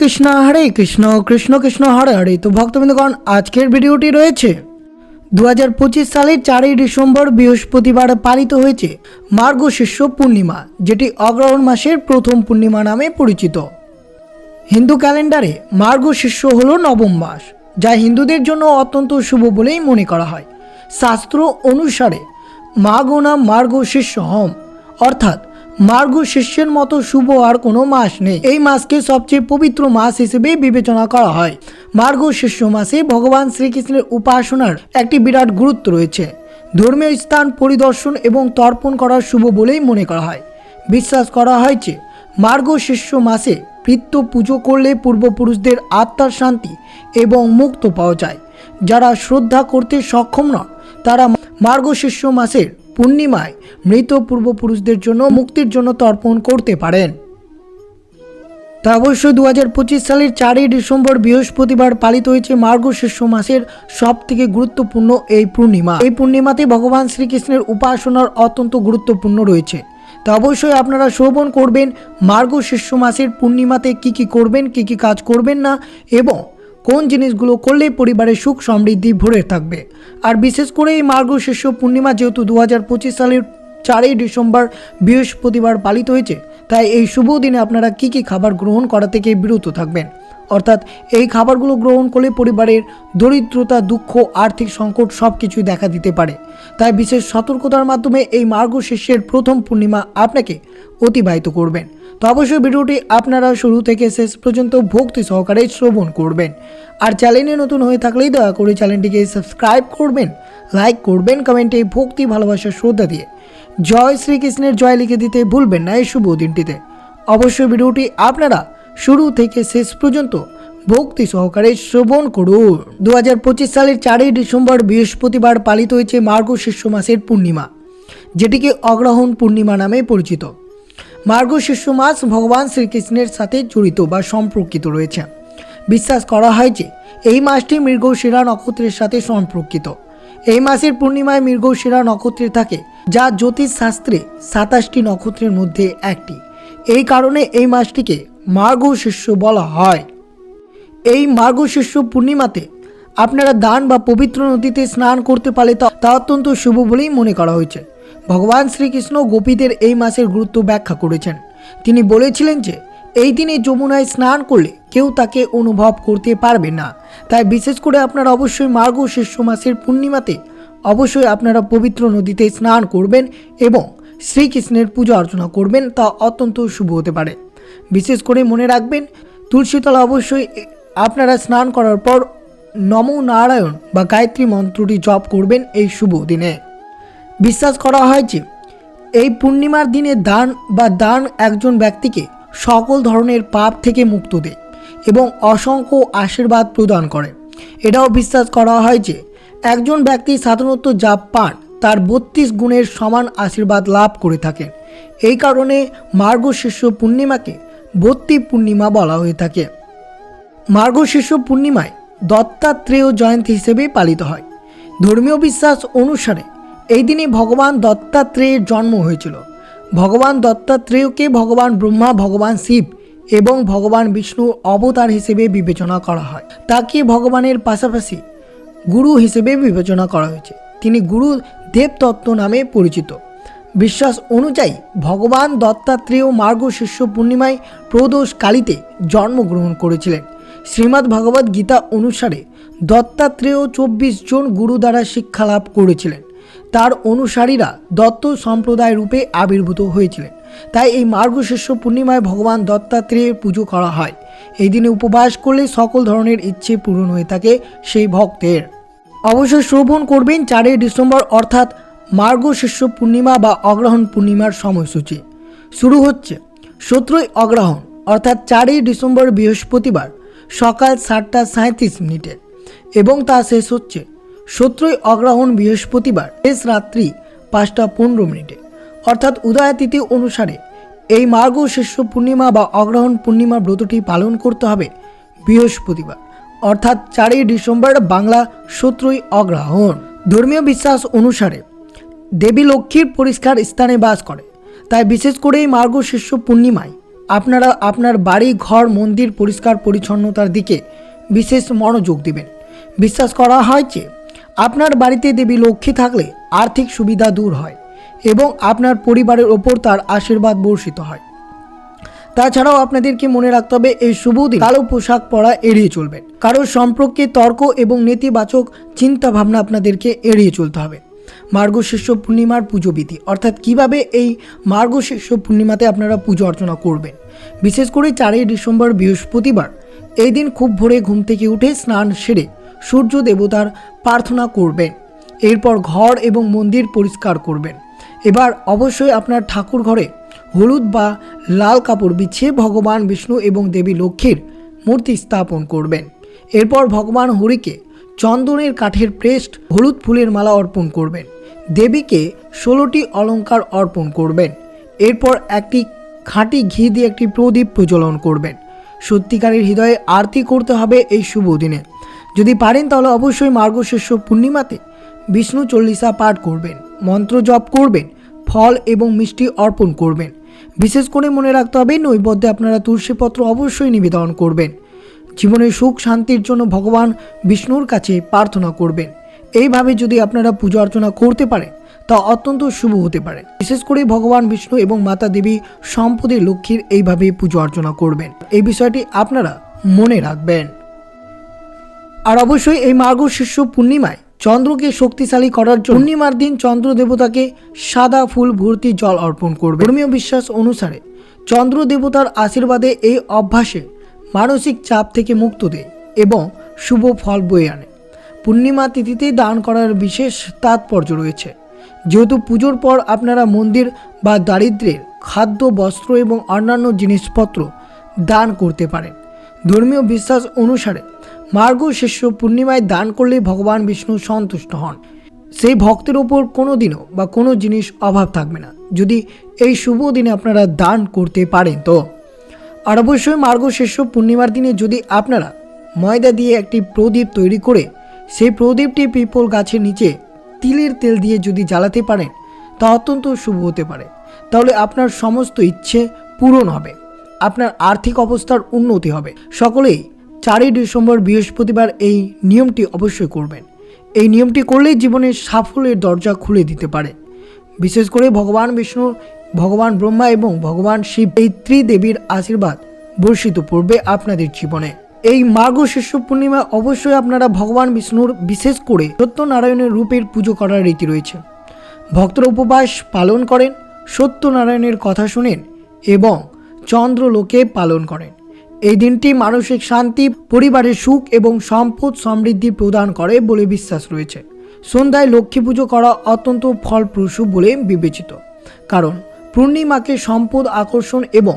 কৃষ্ণ হরে কৃষ্ণ কৃষ্ণ কৃষ্ণ হরে হরে। তো ভক্তবৃন্দগণ, আজকের ভিডিওটি রয়েছে দু হাজার পঁচিশ সালের চারই ডিসেম্বর বৃহস্পতিবার পালিত হয়েছে মার্গশিষ্য পূর্ণিমা, যেটি অগ্রহণ মাসের প্রথম পূর্ণিমা নামে পরিচিত। হিন্দু ক্যালেন্ডারে মার্গশিষ্য হল নবম মাস, যা হিন্দুদের জন্য অত্যন্ত শুভ বলেই মনে করা হয়। শাস্ত্র অনুসারে মাগনা মার্গশিষ্য হম, অর্থাৎ মার্গশিষ্যের মতো শুভ আর কোনো মাস নেই। এই মাসকে সবচেয়ে পবিত্র মাস হিসেবে বিবেচনা করা হয়। মার্গশিষ্য মাসে ভগবান শ্রীকৃষ্ণের উপাসনার একটি বিরাট গুরুত্ব রয়েছে। ধর্মীয় স্থান পরিদর্শন এবং তর্পণ করার শুভ বলেই মনে করা হয়। বিশ্বাস করা হয় যে মার্গশিষ্য মাসে পিতৃ পুজো করলে পূর্বপুরুষদের আত্মার শান্তি এবং মুক্ত পাওয়া যায়। যারা শ্রদ্ধা করতে সক্ষম নন, তারা মার্গশিষ্য মাসের পূর্ণিমায় মৃত পূর্বপুরুষদের জন্য মুক্তির জন্য তর্পণ করতে পারেন। তা অবশ্যই দু সালের চারই ডিসেম্বর বৃহস্পতিবার পালিত হয়েছে মার্গশীর্ষ মাসের সব থেকে গুরুত্বপূর্ণ এই পূর্ণিমা। এই পূর্ণিমাতে ভগবান শ্রীকৃষ্ণের উপাসনার অত্যন্ত গুরুত্বপূর্ণ রয়েছে। তা অবশ্যই আপনারা শ্রবণ করবেন মার্গশীর্ষ মাসের পূর্ণিমাতে কি কি করবেন, কি কি কাজ করবেন না, এবং কোন জিনিসগুলো করলে পরিবারের সুখ, সমৃদ্ধি ভরে থাকবে। আর বিশেষ করে এই মার্গশীর্ষ পূর্ণিমা যেহেতু দু হাজার পঁচিশ সালের চারই ডিসেম্বর বৃহস্পতিবার পালিত হয়েছে, তাই এই শুভ দিনে আপনারা কি কি খাবার গ্রহণ করা থেকে বিরত থাকবেন? অর্থাৎ এই খাবারগুলো গ্রহণ করলে পরিবারের দরিদ্রতা, দুঃখ, আর্থিক সংকট সব কিছুই দেখা দিতে পারে। তাই বিশেষ সতর্কতার মাধ্যমে এই মার্গশীর্ষের প্রথম পূর্ণিমা আপনাকে অতিবাহিত করবেন। তো অবশ্যই ভিডিওটি আপনারা শুরু থেকে শেষ পর্যন্ত ভক্তি সহকারে শ্রবণ করবেন। আর চ্যানেলে নতুন হয়ে থাকলেই দয়া করে চ্যানেলটিকে সাবস্ক্রাইব করবেন, লাইক করবেন, কমেন্টে ভক্তি, ভালোবাসা, শ্রদ্ধা দিয়ে। জয় শ্রীকৃষ্ণের জয় লিখে দিতে ভুলবেন না এই শুভ দিনটিতে। অবশ্যই ভিডিওটি আপনারা শুরু থেকে শেষ পর্যন্ত ভক্তি সহকারে শ্রবণ করুন। দু হাজার পঁচিশ সালের চারই ডিসেম্বর বৃহস্পতিবার পালিত হয়েছে মার্গশীর্ষ মাসের পূর্ণিমা, যেটিকে অগ্রহণ পূর্ণিমা নামে পরিচিত। মার্গশীর্ষ মাস ভগবান শ্রীকৃষ্ণের সাথে জড়িত বা সম্পর্কিত রয়েছে। বিশ্বাস করা হয় যে, এই মাসটি মৃগশিরা নক্ষত্রের সাথে সম্পর্কিত। এই মাসের পূর্ণিমায় মৃগশিরা নক্ষত্রে থাকে, যা জ্যোতিষ শাস্ত্রে সাতাশটি নক্ষত্রের মধ্যে একটি। এই কারণে এই মাসটিকে মার্গশীর্ষ বলা হয়। এই মার্গশীর্ষ পূর্ণিমাতে আপনারা দান বা পবিত্র নদীতে স্নান করতে পারলে তা অত্যন্ত শুভ বলেই মনে করা হয়েছে। ভগবান শ্রীকৃষ্ণ গোপীদের এই মাসের গুরুত্ব ব্যাখ্যা করেছেন। তিনি বলেছিলেন যে, এই দিনে যমুনায় স্নান করলে কেউ তাকে অনুভব করতে পারবে না। তাই বিশেষ করে আপনারা অবশ্যই মার্গশীর্ষ মাসের পূর্ণিমাতে অবশ্যই আপনারা পবিত্র নদীতে স্নান করবেন এবং শ্রীকৃষ্ণের পূজা অর্চনা করবেন তা অত্যন্ত শুভ হতে পারে। বিশেষ করে মনে রাখবেন, তুলসীতলা অবশ্যই আপনারা স্নান করার পর নমো নারায়ণ বা গায়ত্রী মন্ত্রটি জপ করবেন এই শুভ দিনে। বিশ্বাস করা হয় যে, এই পূর্ণিমার দিনে দান বা দান একজন ব্যক্তিকে সকল ধরনের পাপ থেকে মুক্ত দেয় এবং অসংখ্য আশীর্বাদ প্রদান করে। এটাও বিশ্বাস করা হয় যে, একজন ব্যক্তি সাধারণত যা পান, তার বত্রিশ গুণের সমান আশীর্বাদ লাভ করে থাকেন। এই কারণে মার্গশীর্ষ পূর্ণিমাকে বত্তি পূর্ণিমা বলা হয়ে থাকে। মার্গশীর্ষ পূর্ণিমায় দত্তাত্রেয় জয়ন্তী হিসেবে পালিত হয়। ধর্মীয় বিশ্বাস অনুসারে এই দিনে ভগবান দত্তাত্রেয়ের জন্ম হয়েছিল। ভগবান দত্তাত্রেয়কে ভগবান ব্রহ্মা, ভগবান শিব এবং ভগবান বিষ্ণুর অবতার হিসেবে বিবেচনা করা হয়। তাকে ভগবানের পাশাপাশি গুরু হিসেবে বিবেচনা করা হয়েছে। তিনি গুরু দেবতত্ত্ব নামে পরিচিত। বিশ্বাস অনুযায়ী ভগবান দত্তাত্রেয় মার্গ শিষ্য পূর্ণিমায় প্রদোষ কালীতে জন্মগ্রহণ করেছিলেন। শ্রীমদ্ ভগবদ্ গীতা অনুসারে দত্তাত্রেয় চব্বিশ জন গুরু দ্বারা শিক্ষা লাভ করেছিলেন। তার অনুসারীরা দত্ত সম্প্রদায় রূপে আবির্ভূত হয়েছিলেন। তাই এই মার্গশীর্ষ পূর্ণিমায় ভগবান দত্তাত্রেয়ের পুজো করা হয়। এই দিনে উপবাস করলে সকল ধরনের ইচ্ছে পূরণ হয়ে থাকে সেই ভক্তের। অবশ্যই শ্রবণ করবেন চারই ডিসেম্বর অর্থাৎ মার্গশীর্ষ পূর্ণিমা বা অগ্রহণ পূর্ণিমার সময়সূচি। শুরু হচ্ছে সতেরোই অগ্রহণ অর্থাৎ চারই ডিসেম্বর বৃহস্পতিবার সকাল সাতটা সাঁত্রিশ মিনিটে এবং তা শেষ হচ্ছে সতেরোই অগ্রহণ বৃহস্পতিবার, শেষ রাত্রি পাঁচটা পনেরো মিনিটে। অর্থাৎ উদয়া তিথি অনুসারে এই মার্গ শিষ্য পূর্ণিমা বা অগ্রহণ পূর্ণিমা ব্রতটি পালন করতে হবে বৃহস্পতিবার, অর্থাৎ চারই ডিসেম্বর বাংলা সতেরোই অগ্রহণ ধর্মীয় বিশ্বাস অনুসারে দেবী লক্ষ্মীর পরিষ্কার স্থানে বাস করে। তাই বিশেষ করে এই মার্গ শিষ্য পূর্ণিমায় আপনারা আপনার বাড়ি, ঘর, মন্দির পরিষ্কার পরিচ্ছন্নতার দিকে বিশেষ মনোযোগ দিবেন। বিশ্বাস করা হয় যে আপনার বাড়িতে দেবী লক্ষ্মী থাকলে আর্থিক সুবিধা দূর হয় এবং আপনার পরিবারের ওপর তার আশীর্বাদ বর্ষিত হয়। তাছাড়াও আপনাদেরকে মনে রাখতে হবে, এই শুভ দিন কালো পোশাক পরা এড়িয়ে চলবেন। কারোর সম্পর্কে তর্ক এবং নেতিবাচক চিন্তা ভাবনা আপনাদেরকে এড়িয়ে চলতে হবে। মার্গশীর্ষ পূর্ণিমার পুজো বিধি, অর্থাৎ কীভাবে এই মার্গশীর্ষ পূর্ণিমাতে আপনারা পুজো অর্চনা করবেন। বিশেষ করে চারই ডিসেম্বর বৃহস্পতিবার, এই দিন খুব ভোরে ঘুম থেকে উঠে স্নান সেরে সূর্য দেবতার প্রার্থনা করবেন এরপর ঘর এবং মন্দির পরিষ্কার করবেন এবার অবশ্যই আপনার ঠাকুর ঘরে হলুদ বা লাল কাপড় বিছিয়ে ভগবান বিষ্ণু এবং দেবী লক্ষ্মীর মূর্তি স্থাপন করবেন। এরপর ভগবান হরিকে চন্দনের কাঠের প্রেস্ট হলুদ ফুলের মালা অর্পণ করবেন। দেবীকে ষোলোটি অলঙ্কার অর্পণ করবেন। এরপর একটি খাঁটি ঘি দিয়ে একটি প্রদীপ প্রজ্বলন করবেন। সত্যিকারের হৃদয়ে আরতি করতে হবে এই শুভ দিনে। যদি পারেন তাহলে অবশ্যই মার্গশীর্ষ পূর্ণিমাতে বিষ্ণু চল্লিশা পাঠ করবেন, মন্ত্র জপ করবেন, ফল এবং মিষ্টি অর্পণ করবেন। বিশেষ করে মনে রাখতে হবে, নৈবেদ্যে আপনারা তুলসীপত্র অবশ্যই নিবেদন করবেন। জীবনের সুখ শান্তির জন্য ভগবান বিষ্ণুর কাছে প্রার্থনা করবেন। এইভাবে যদি আপনারা পুজো অর্চনা করতে পারেন, তা অত্যন্ত শুভ হতে পারে। বিশেষ করে ভগবান বিষ্ণু এবং মাতা দেবী সম্পদের লক্ষ্মীর এইভাবে পুজো অর্চনা করবেন। এই বিষয়টি আপনারা মনে রাখবেন। আর অবশ্যই এই মার্গশীর্ষ পূর্ণিমায় চন্দ্রকে শক্তিশালী করার জন্য পূর্ণিমার দিন চন্দ্র দেবতাকে সাদা ফুল, ভর্তি জল অর্পণ করবে। ধর্মীয় বিশ্বাস অনুসারে চন্দ্র দেবতার আশীর্বাদে এই অভ্যাসে মানসিক চাপ থেকে মুক্ত দেয় এবং শুভ ফল বয়ে আনে। পূর্ণিমা তিথিতে দান করার বিশেষ তাৎপর্য রয়েছে। যেহেতু পুজোর পর আপনারা মন্দির বা দারিদ্রের খাদ্য, বস্ত্র এবং অন্যান্য জিনিসপত্র দান করতে পারেন। ধর্মীয় বিশ্বাস অনুসারে মার্গ শিষ্য পূর্ণিমায় দান করলে ভগবান বিষ্ণু সন্তুষ্ট হন। সেই ভক্তের ওপর কোনো দিনও বা কোনো জিনিস অভাব থাকবে না। যদি এই শুভ দিনে আপনারা দান করতে পারেন তো। আর অবশ্যই মার্গ শিষ্য পূর্ণিমার দিনে যদি আপনারা ময়দা দিয়ে একটি প্রদীপ তৈরি করে সেই প্রদীপটি পিপল গাছের নিচে তিলের তেল দিয়ে যদি জ্বালাতে পারেন, তা অত্যন্ত শুভ হতে পারে। তাহলে আপনার সমস্ত ইচ্ছে পূরণ হবে। আপনার আর্থিক অবস্থার উন্নতি হবে। সকলেই চারই ডিসেম্বর বৃহস্পতিবার এই নিয়মটি অবশ্যই করবেন। এই নিয়মটি করলেই জীবনের সাফল্যের দরজা খুলে দিতে পারে। বিশেষ করে ভগবান বিষ্ণু, ভগবান ব্রহ্মা এবং ভগবান শিব এই ত্রিদেবীর আশীর্বাদ বর্ষিত পড়বে আপনাদের জীবনে। এই মার্গ শিষ্য পূর্ণিমা অবশ্যই আপনারা ভগবান বিষ্ণুর বিশেষ করে সত্যনারায়ণের রূপের পুজো করার রীতি রয়েছে। ভক্তরা উপবাস পালন করেন, সত্যনারায়ণের কথা শুনেন এবং চন্দ্রলোকে পালন করেন। এই দিনটি মানসিক শান্তি, পরিবারের সুখ এবং সম্পদ সমৃদ্ধি প্রদান করে বলে বিশ্বাস রয়েছে। সন্ধ্যায় লক্ষ্মী পুজো করা অত্যন্ত ফলপ্রসূ বলে বিবেচিত। কারণ পূর্ণিমাকে সম্পদ আকর্ষণ এবং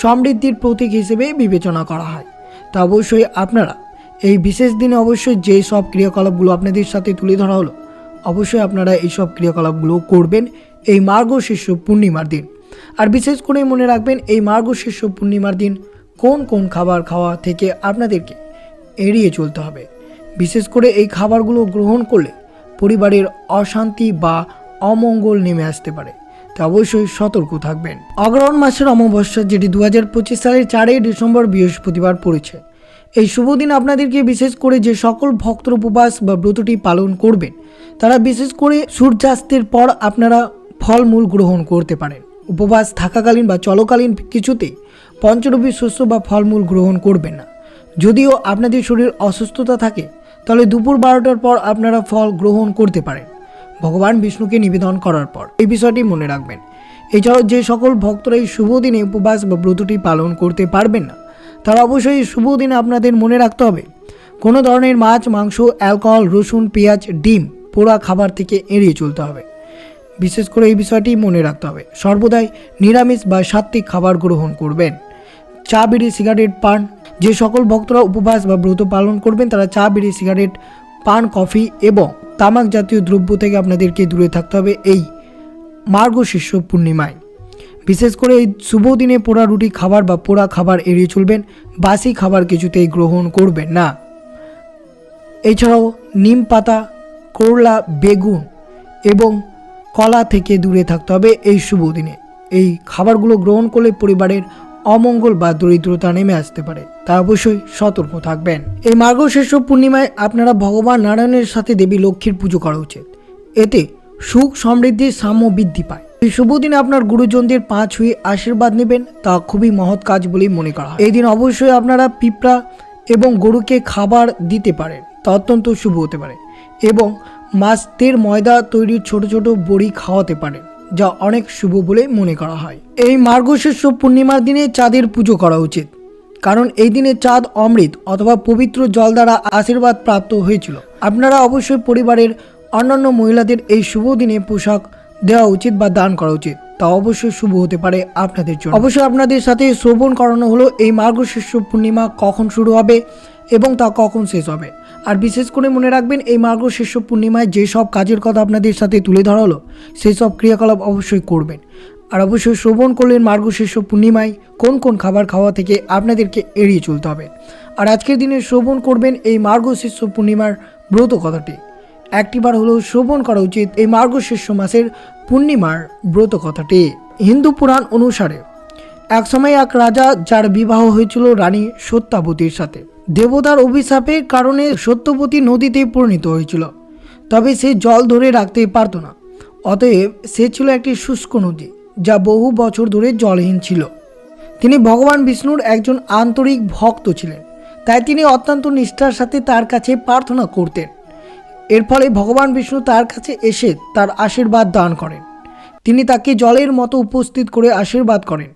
সমৃদ্ধির প্রতীক হিসেবে বিবেচনা করা হয়। তা অবশ্যই আপনারা এই বিশেষ দিনে অবশ্যই যে সব ক্রিয়াকলাপগুলো আপনাদের সাথে তুলে ধরা হলো, অবশ্যই আপনারা এই সব ক্রিয়াকলাপগুলো করবেন। এই মার্গশীর্ষ পূর্ণিমার দিন। আর বিশেষ করে মনে রাখবেন এই মার্গশীর্ষ পূর্ণিমার দিন কোন কোন খাবার খাওয়া থেকে আপনাদেরকে এড়িয়ে চলতে হবে। বিশেষ করে এই খাবারগুলো গ্রহণ করলে পরিবারের অশান্তি বা অমঙ্গল নেমে আসতে পারে, তা অবশ্যই সতর্ক থাকবেন। অগ্রহণ মাসের অমাবস্যা, যেটি দু হাজার পঁচিশ সালের চারই ডিসেম্বর বৃহস্পতিবার পড়েছে, এই শুভ দিন আপনাদেরকে বিশেষ করে যে সকল ভক্তর উপবাস বা ব্রতটি পালন করবেন, তারা বিশেষ করে সূর্যাস্তের পর আপনারা ফলমূল গ্রহণ করতে পারেন। উপবাস থাকাকালীন বা চলকালীন কিছুতেই পঞ্চরূপী শস্য বা ফলমূল গ্রহণ করবেন না। যদিও আপনাদের শরীর অসুস্থতা থাকে, তাহলে দুপুর বারোটার পর আপনারা ফল গ্রহণ করতে পারেন। ভগবান বিষ্ণুকে নিবেদন করার পর। এই বিষয়টি মনে রাখবেন। এছাড়াও যে সকল ভক্তরা এই শুভ দিনে উপবাস বা ব্রতটি পালন করতে পারবেন না, তারা অবশ্যই এই শুভ দিনে আপনাদের মনে রাখতে হবে। কোনো ধরনের মাছ, মাংস, অ্যালকোহল, রসুন, পেঁয়াজ, ডিম পোড়া খাবার থেকে এড়িয়ে চলতে হবে। বিশেষ করে এই বিষয়টি মনে রাখতে হবে। সর্বদাই নিরামিষ বা সাত্ত্বিক খাবার গ্রহণ করবেন। চা, বিড়ি, সিগারেট, পান, যে সকল ভক্তরা উপবাস বা ব্রত পালন করবেন, তারা চা, বিড়ি, সিগারেট, পান, কফি এবং তামাক জাতীয় দ্রব্য থেকে আপনাদেরকে দূরে থাকতে হবে এই মার্গশীর্ষ পূর্ণিমায়। বিশেষ করে এই শুভ দিনে পোড়া রুটি খাবার বা পোড়া খাবার এড়িয়ে চলবেন, বাসি খাবার কিছুতেই গ্রহণ করবেন না। এছাড়াও নিম পাতা, করলা, বেগুন এবং কলা থেকে দূরে থাকতে হবে এই শুভ দিনে। এই খাবারগুলো গ্রহণ করলে পরিবারের অমঙ্গল বা দরিদ্রতা নেমে আসতে পারে। তা অবশ্যই সতর্ক থাকবেন। এই মার্গশীর্ষ পূর্ণিমায় আপনারা ভগবান নারায়ণের সাথে দেবী লক্ষ্মীর পুজো করা উচিত। এতে সুখ সমৃদ্ধির সাম্য বৃদ্ধি পায়। এই শুভ দিনে আপনার গুরুজনদের পা ছুঁয়ে আশীর্বাদ নেবেন, তা খুবই মহৎ কাজ বলেই মনে করা হয়। এই দিন অবশ্যই আপনারা পিঁপড়া এবং গরুকে খাবার দিতে পারেন, তা অত্যন্ত শুভ হতে পারে। এবং মাস্তের ময়দা তৈরির ছোট ছোট বড়ি খাওয়াতে পারেন যা অনেক শুভ বলে মনে করা হয়। এই মার্গশীর্ষ পূর্ণিমার দিনে চাঁদের পুজো করা উচিত, কারণ এই দিনে চাঁদ অমৃত অথবা পবিত্র জল দ্বারা আশীর্বাদ প্রাপ্ত হয়েছিল। আপনারা অবশ্যই পরিবারের অন্যান্য মহিলাদের এই শুভ দিনে পোশাক দেওয়া উচিত বা দান করা উচিত, তা অবশ্যই শুভ হতে পারে আপনাদের জন্য। অবশ্যই আপনাদের সাথে শ্রবণ করানো হলো এই মার্গশীর্ষ পূর্ণিমা কখন শুরু হবে এবং তা কখন শেষ হবে। আর বিশেষ করে মনে রাখবেন, এই মার্গশীর্ষ পূর্ণিমায় যেসব কাজের কথা আপনাদের সাথে তুলে ধরা হলো সেই সব ক্রিয়াকলাপ অবশ্যই করবেন। আর অবশ্যই শ্রবণ করলেন মার্গশীর্ষ পূর্ণিমায় কোন কোন খাবার খাওয়া থেকে আপনাদেরকে এড়িয়ে চলতে হবে। আর আজকের দিনে শ্রবণ করবেন এই মার্গশীর্ষ পূর্ণিমার ব্রত কথাটি। একটিবার হলেও শ্রবণ করা উচিত এই মার্গশীর্ষ মাসের পূর্ণিমার ব্রত কথাটি। হিন্দু পুরাণ অনুসারে একসময় এক রাজা যার বিবাহ হয়েছিল রানী সত্যাবতীর সাথে। দেবতার অভিশাপের কারণে সত্যবতী নদীতে পরিণত হয়েছিল, তবে সে জল ধরে রাখতে পারত না। অতএব সে ছিল একটি শুষ্ক নদী, যা বহু বছর ধরে জলহীন ছিল। তিনি ভগবান বিষ্ণুর একজন আন্তরিক ভক্ত ছিলেন, তাই তিনি অত্যন্ত নিষ্ঠার সাথে তার কাছে প্রার্থনা করতেন। এর ফলে ভগবান বিষ্ণু তার কাছে এসে তার আশীর্বাদ দান করেন। তিনি তাকে জলের মতো উপস্থিত করে আশীর্বাদ করেন।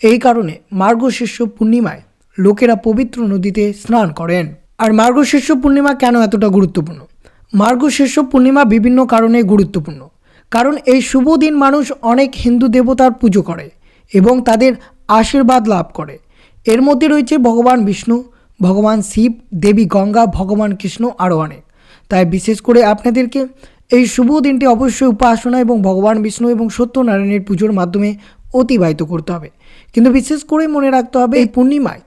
এই কারণে মার্গশীর্ষ পূর্ণিমায় লোকেরা পবিত্র নদীতে স্নান করেন। আর মার্গশীর্ষ পূর্ণিমা কেন এতটা গুরুত্বপূর্ণ? মার্গশীর্ষ পূর্ণিমা বিভিন্ন কারণে গুরুত্বপূর্ণ। কারণ এই শুভ দিন মানুষ অনেক হিন্দু দেবতার পুজো করে এবং তাদের আশীর্বাদ লাভ করে। এর মধ্যে রয়েছে ভগবান বিষ্ণু, ভগবান শিব, দেবী গঙ্গা, ভগবান কৃষ্ণ আরও অনেক। তাই বিশেষ করে আপনাদেরকে এই শুভ দিনটি অবশ্যই উপাসনা এবং ভগবান বিষ্ণু এবং সত্যনারায়ণের পুজোর মাধ্যমে অতিবাহিত করতে হবে। কিন্তু বিশেষ করে মনে রাখতে হবে এই পূর্ণিমায়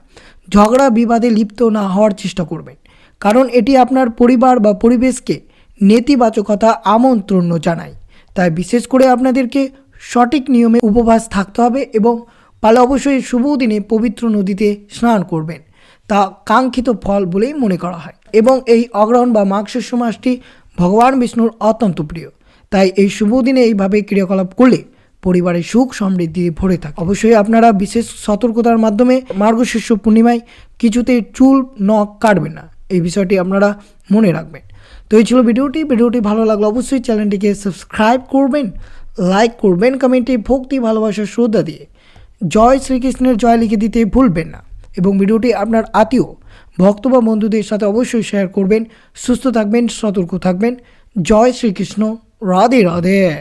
ঝগড়া বিবাদে লিপ্ত না হওয়ার চেষ্টা করবেন। কারণ এটি আপনার পরিবার বা পরিবেশকে নেতিবাচকতা আমন্ত্রণ জানায়। তাই বিশেষ করে আপনাদেরকে সঠিক নিয়মে উপবাস থাকতে হবে এবং পালে অবশ্যই শুভ দিনে পবিত্র নদীতে স্নান করবেন। তা কাঙ্ক্ষিত ফল বলেই মনে করা হয়। এবং এই অগ্রহণ বা মাঘশীর্ষ মাসটি ভগবান বিষ্ণুর অত্যন্ত প্রিয়। তাই এই শুভ দিনে এইভাবে ক্রিয়াকলাপ করলে পরিবারের সুখ সমৃদ্ধি ভরে থাকে। অবশ্যই আপনারা বিশেষ সতর্কতার মাধ্যমে মার্গশীর্ষ পূর্ণিমায় কিছুতেই চুল, নখ কাটবেন না। এই বিষয়টি আপনারা মনে রাখবেন। তো এই ছিল ভিডিওটি। ভিডিওটি ভালো লাগলে অবশ্যই চ্যানেলটিকে সাবস্ক্রাইব করবেন, লাইক করবেন, কমেন্টে ভক্তি ভালোবাসার শ্রদ্ধা দিয়ে জয় শ্রীকৃষ্ণের জয় লিখে দিতে ভুলবেন না। এবং ভিডিওটি আপনার আত্মীয়, ভক্ত বা বন্ধুদের সাথে অবশ্যই শেয়ার করবেন। সুস্থ থাকবেন, সতর্ক থাকবেন। জয় শ্রীকৃষ্ণ। রাধে রাধে।